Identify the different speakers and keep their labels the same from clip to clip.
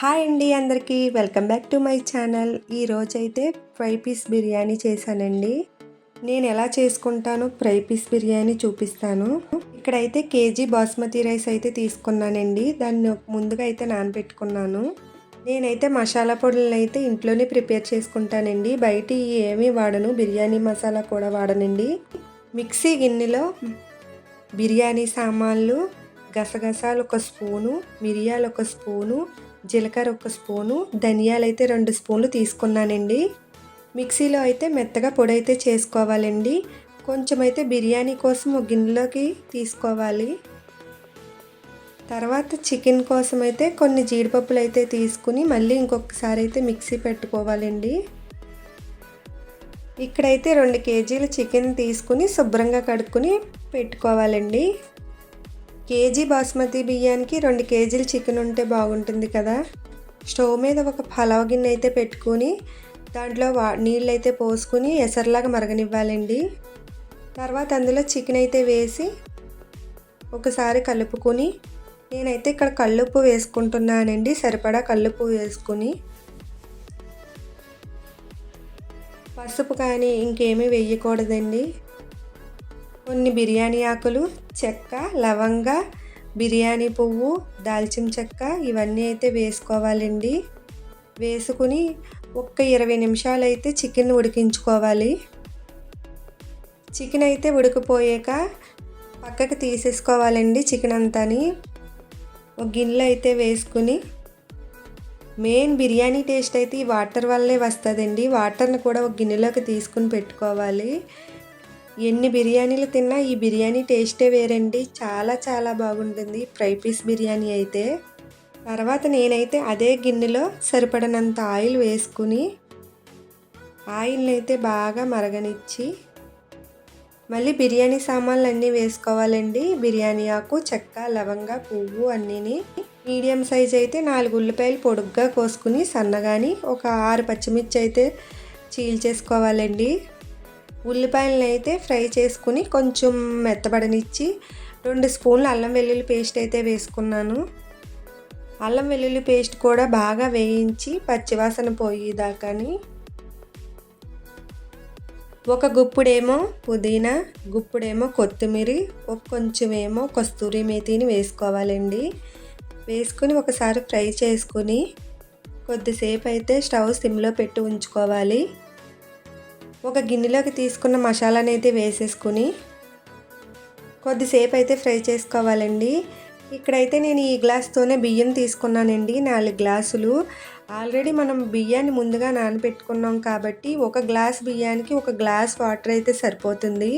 Speaker 1: Hi అండి అందరికీ. Welcome back to my channel. ఈరోజైతే ఫ్రై పీస్ బిర్యానీ చేశానండి. నేను ఎలా చేసుకుంటానో ఫ్రై పీస్ బిర్యానీ చూపిస్తాను. ఇక్కడైతే కేజీ బాస్మతి రైస్ అయితే తీసుకున్నానండి. దాన్ని ముందుగా అయితే నానబెట్టుకున్నాను. నేనైతే మసాలా పొడులను అయితే ఇంట్లోనే ప్రిపేర్ చేసుకుంటానండి. బయట ఏమీ వాడను. బిర్యానీ మసాలా కూడా వాడనండి. మిక్సీ గిన్నెలో బిర్యానీ సామాన్లు గసగసాలు ఒక స్పూను మిరియాలు ఒక స్పూను జీలకర్ర ఒక స్పూను ధనియాలు అయితే రెండు స్పూన్లు తీసుకున్నానండి. మిక్సీలో అయితే మెత్తగా పొడి అయితే చేసుకోవాలండి. కొంచెం అయితే బిర్యానీ కోసం ఒక గిన్నెలోకి తీసుకోవాలి. తర్వాత చికెన్ కోసం అయితే కొన్ని జీడిపప్పులు అయితే తీసుకుని మళ్ళీ ఇంకొకసారి అయితే మిక్సీ పెట్టుకోవాలండి. ఇక్కడైతే రెండు కేజీల చికెన్ తీసుకుని శుభ్రంగా కడుక్కొని పెట్టుకోవాలండి. కేజీ బాస్మతి బియ్యానికి రెండు కేజీలు చికెన్ ఉంటే బాగుంటుంది కదా. స్టవ్ మీద ఒక పలావ్ గిన్నె అయితే పెట్టుకుని దాంట్లో వా నీళ్ళు అయితే పోసుకుని ఎసర్లాగా మరగనివ్వాలండి. తర్వాత అందులో చికెన్ అయితే వేసి ఒకసారి కలుపుకొని నేనైతే ఇక్కడ కల్లుప్పు వేసుకుంటున్నానండి సరిపడా కల్లుప్పు వేసుకుని. పసుపు కానీ ఇంకేమీ వేయకూడదండి. కొన్ని బిర్యానీ ఆకులు చెక్క లవంగ బిర్యానీ పువ్వు దాల్చిన చెక్క ఇవన్నీ అయితే వేసుకోవాలండి. వేసుకుని ఒక్క ఇరవై నిమిషాలు అయితే చికెన్ ఉడికించుకోవాలి. చికెన్ అయితే ఉడికిపోయాక పక్కకి తీసేసుకోవాలండి చికెన్ అంతాని. ఒక గిన్నెలో అయితే వేసుకుని మెయిన్ బిర్యానీ టేస్ట్ అయితే ఈ వాటర్ వల్లే వస్తుందండి. వాటర్ని కూడా ఒక గిన్నెలోకి తీసుకుని పెట్టుకోవాలి. ఎన్ని బిర్యానీలు తిన్నా ఈ బిర్యానీ టేస్టే వేరండి. చాలా చాలా బాగుంటుంది. ఫ్రై పీస్ బిర్యానీ అయితే. తర్వాత నేనైతే అదే గిన్నెలో సరిపడనంత ఆయిల్ వేసుకుని ఆయిల్ని అయితే బాగా మరగనిచ్చి మళ్ళీ బిర్యానీ సామాన్లు అన్నీ వేసుకోవాలండి. బిర్యానీ ఆకు చెక్క లవంగ పువ్వు అన్నీని మీడియం సైజ్ అయితే నాలుగు ఉల్లిపాయలు పొడుగ్గా కోసుకుని సన్నగాని ఒక ఆరు పచ్చిమిర్చి అయితే చీల్చేసుకోవాలండి. ఉల్లిపాయలను అయితే ఫ్రై చేసుకుని కొంచెం మెత్తబడనిచ్చి రెండు స్పూన్లు అల్లం వెల్లుల్లి పేస్ట్ అయితే వేసుకున్నాను. అల్లం వెల్లుల్లి పేస్ట్ కూడా బాగా వేయించి పచ్చివాసన పోయేదాకాని. ఒక గుప్పుడేమో పుదీనా గుప్పుడేమో కొత్తిమీర ఒక కొంచెమేమో కస్తూరి మేతిని వేసుకోవాలండి. వేసుకుని ఒకసారి ఫ్రై చేసుకుని కొద్దిసేపు అయితే స్టవ్ సిమ్లో పెట్టి ఉంచుకోవాలి. ఒక గిన్నెలోకి తీసుకున్న మసాలాని అయితే వేసేసుకుని కొద్దిసేపు అయితే ఫ్రై చేసుకోవాలండి. ఇక్కడైతే నేను ఈ గ్లాస్తోనే బియ్యం తీసుకున్నానండి నాలుగు గ్లాసులు. ఆల్రెడీ మనం బియ్యాన్ని ముందుగా నానబెట్టుకున్నాం కాబట్టి ఒక గ్లాస్ బియ్యానికి ఒక గ్లాస్ వాటర్ అయితే సరిపోతుంది.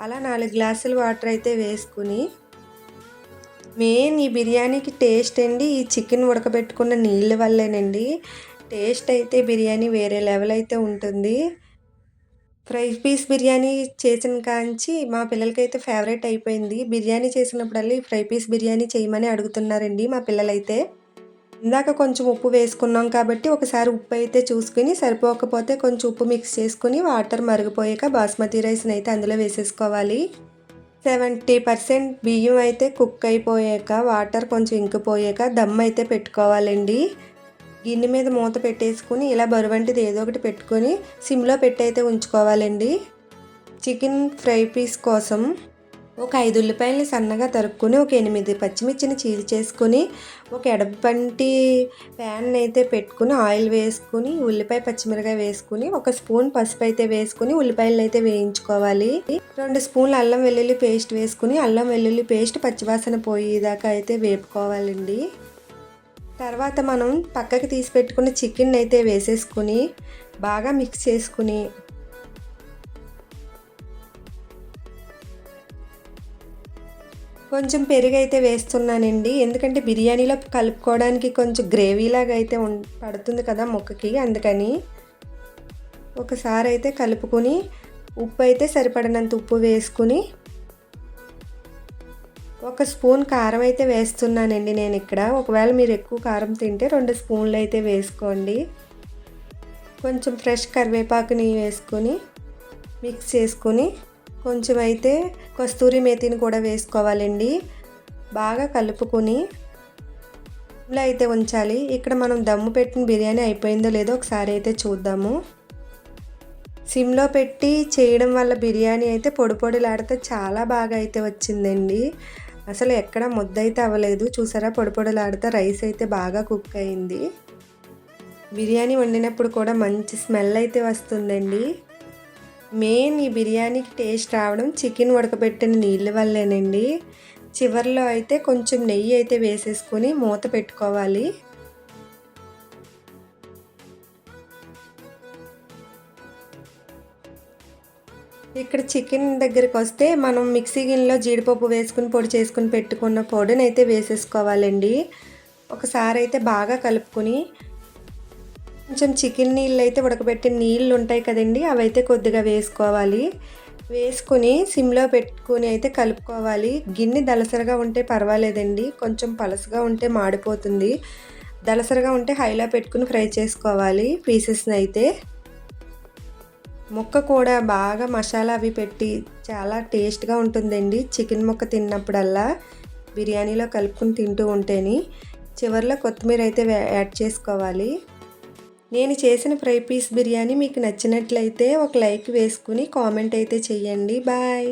Speaker 1: అలా నాలుగు గ్లాసులు వాటర్ అయితే వేసుకుని మెయిన్ ఈ బిర్యానీకి టేస్ట్ అండి ఈ చికెన్ ఉడకబెట్టుకున్న నీళ్ళ వల్లేనండి. టేస్ట్ అయితే బిర్యానీ వేరే లెవెల్ అయితే ఉంటుంది. ఫ్రై పీస్ బిర్యానీ చేసిన కాంచి మా పిల్లలకైతే ఫేవరెట్ అయిపోయింది. బిర్యానీ చేసినప్పుడల్లా ఫ్రై పీస్ బిర్యానీ చేయమని అడుగుతున్నారండి మా పిల్లలైతే. ఇందాక కొంచెం ఉప్పు వేసుకున్నాం కాబట్టి ఒకసారి ఉప్పు అయితే చూసుకుని సరిపోకపోతే కొంచెం ఉప్పు మిక్స్ చేసుకుని వాటర్ మరిగిపోయాక బాస్మతి రైస్ని అయితే అందులో వేసేసుకోవాలి. సెవెంటీ పర్సెంట్ బియ్యం అయితే కుక్ అయిపోయాక వాటర్ కొంచెం ఇంకిపోయాక దమ్ అయితే పెట్టుకోవాలండి. గిన్నె మీద మూత పెట్టేసుకుని ఇలా బరువంటిది ఏదో ఒకటి పెట్టుకొని సిమ్లో పెట్టయితే ఉంచుకోవాలండి. చికెన్ ఫ్రై పీస్ కోసం ఒక ఐదు ఉల్లిపాయలని సన్నగా తరుక్కుని ఒక ఎనిమిది పచ్చిమిర్చిని చీల్చేసుకుని ఒక ఎడపంటి ప్యాన్ అయితే పెట్టుకుని ఆయిల్ వేసుకుని ఉల్లిపాయ పచ్చిమిరకాయ వేసుకుని ఒక స్పూన్ పసుపు అయితే వేసుకుని ఉల్లిపాయలను అయితే వేయించుకోవాలి. రెండు స్పూన్లు అల్లం వెల్లుల్లి పేస్ట్ వేసుకుని అల్లం వెల్లుల్లి పేస్ట్ పచ్చివాసన పోయేదాకా అయితే వేపుకోవాలండి. తర్వాత మనం పక్కకి తీసి పెట్టుకున్న చికెన్ అయితే వేసేసుకుని బాగా మిక్స్ చేసుకుని కొంచెం పెరుగు అయితే వేస్తున్నానండి. ఎందుకంటే బిర్యానీలో కలుపుకోవడానికి కొంచెం గ్రేవీలాగా అయితే పడుతుంది కదా మొక్కకి. అందుకని ఒకసారి అయితే కలుపుకొని ఉప్పు అయితే సరిపడినంత ఉప్పు వేసుకుని ఒక స్పూన్ కారం అయితే వేస్తున్నానండి నేను ఇక్కడ. ఒకవేళ మీరు ఎక్కువ కారం తింటే రెండు స్పూన్లు అయితే వేసుకోండి. కొంచెం ఫ్రెష్ కరివేపాకుని వేసుకొని మిక్స్ చేసుకొని కొంచెం అయితే కస్తూరి మేతిని కూడా వేసుకోవాలండి. బాగా కలుపుకొని ఇలా అయితే ఉంచాలి. ఇక్కడ మనం దమ్ము పెట్టిన బిర్యానీ అయిపోయిందో లేదో ఒకసారి అయితే చూద్దాము. సిమ్లో పెట్టి చేయడం వల్ల బిర్యానీ అయితే పొడి పొడిలాడితే చాలా బాగా అయితే వచ్చిందండి. అసలు ఎక్కడ ముద్దైతే అవ్వలేదు. చూసారా? పొడిపొడలాడితే రైస్ అయితే బాగా కుక్ అయింది. బిర్యానీ వండినప్పుడు కూడా మంచి స్మెల్ అయితే వస్తుందండి. మెయిన్ ఈ బిర్యానీకి టేస్ట్ రావడం చికెన్ ఉడకబెట్టిన నీళ్ళ వల్లేనండి. చివరిలో అయితే కొంచెం నెయ్యి అయితే వేసేసుకొని మూత పెట్టుకోవాలి. ఇక్కడ చికెన్ దగ్గరికి వస్తే మనం మిక్సీ గిన్నెలో జీడిపప్పు వేసుకుని పొడి చేసుకుని పెట్టుకున్న పొడిని అయితే వేసేసుకోవాలండి. ఒకసారి అయితే బాగా కలుపుకొని కొంచెం చికెన్ నీళ్ళు అయితే ఉడకబెట్టిన నీళ్ళు ఉంటాయి కదండి అవి అయితే కొద్దిగా వేసుకోవాలి. వేసుకుని సిమ్లో పెట్టుకుని అయితే కలుపుకోవాలి. గిన్నె దలసరగా ఉంటే పర్వాలేదండి కొంచెం పలసగా ఉంటే మాడిపోతుంది. దలసరగా ఉంటే హైలో పెట్టుకుని ఫ్రై చేసుకోవాలి పీసెస్ని అయితే. ముక్క కూడా బాగా మసాలా అవి పెట్టి చాలా టేస్ట్గా ఉంటుందండి. చికెన్ ముక్క తిన్నప్పుడల్లా బిర్యానీలో కలుపుకుని తింటూ ఉంటేని చివరిలో కొత్తిమీర అయితే యాడ్ చేసుకోవాలి. నేను చేసిన ఫ్రై పీస్ బిర్యానీ మీకు నచ్చినట్లయితే ఒక లైక్ వేసుకుని కామెంట్ అయితే చెయ్యండి. బాయ్.